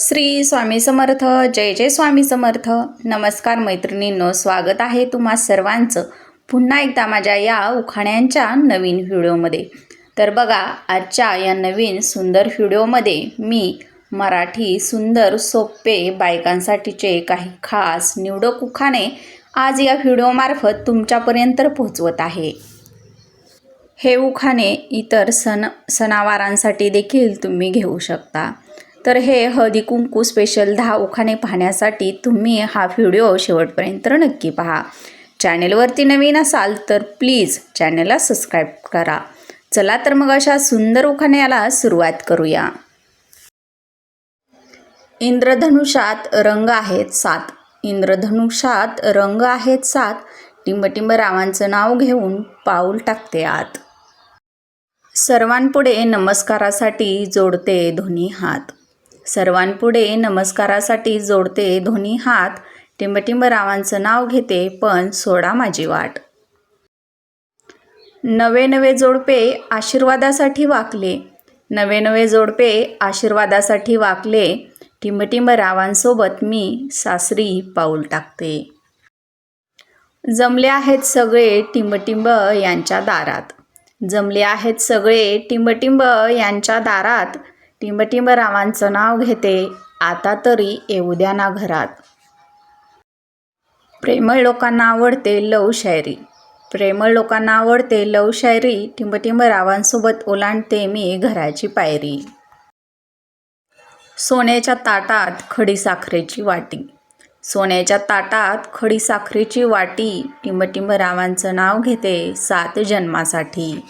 श्री स्वामी समर्थ जय जय स्वामी समर्थ. नमस्कार मैत्रिणींनो स्वागत आहे तुम्हा सर्वांचं पुन्हा एकदा माझ्या या उखाण्यांच्या नवीन व्हिडिओमध्ये. तर बघा आजच्या या नवीन सुंदर व्हिडिओमध्ये मी मराठी सुंदर सोपे बायकांसाठीचे काही खास निवडक उखाणे आज या व्हिडिओमार्फत तुमच्यापर्यंत पोहोचवत आहे. हे उखाणे इतर सण सणावारांसाठी देखील तुम्ही घेऊ शकता. तर हे हळदी कुंकू स्पेशल दहा उखाणे पाहण्यासाठी तुम्ही हा व्हिडिओ शेवटपर्यंत नक्की पहा. चॅनेलवरती नवीन असाल तर प्लीज चॅनेलला सबस्क्राईब करा. चला तर मग अशा सुंदर उखाण्याला सुरुवात करूया. इंद्रधनुष्यात रंग आहेत सात. इंद्रधनुष्यात रंग आहेत सात. टिंबटिंब रावांचं नाव घेऊन पाऊल टाकते आत. सर्वांपुढे नमस्कारासाठी जोडते दोन्ही हात. सर्वांपुढे नमस्कारासाठी जोडते दोन्ही हात. टिंबटिंब रावांचं नाव घेते पण सोडा माझी वाट. नवे नवे जोडपे आशीर्वादासाठी वाकले. नवे नवे जोडपे आशीर्वादासाठी वाकले. टिंबटिंब रावांसोबत मी सासरी पाऊल टाकते. जमले आहेत सगळे टिंबटिंब यांच्या दारात. जमले आहेत सगळे टिंबटिंब यांच्या दारात. टिंबटिंबरावांचं नाव घेते. आता तरी येऊ द्या ना घरात. प्रेमळ लोकांना आवडते लव शायरी. प्रेमळ लोकांना आवडते लव शायरी. टिंबटिंबरावांसोबत ओलांडते मी घराची पायरी. सोन्याच्या ताटात खडी साखरेची वाटी. सोन्याच्या ताटात खडी साखरेची वाटी. टिंबटिंबरावांचं नाव घेते सात जन्मासाठी.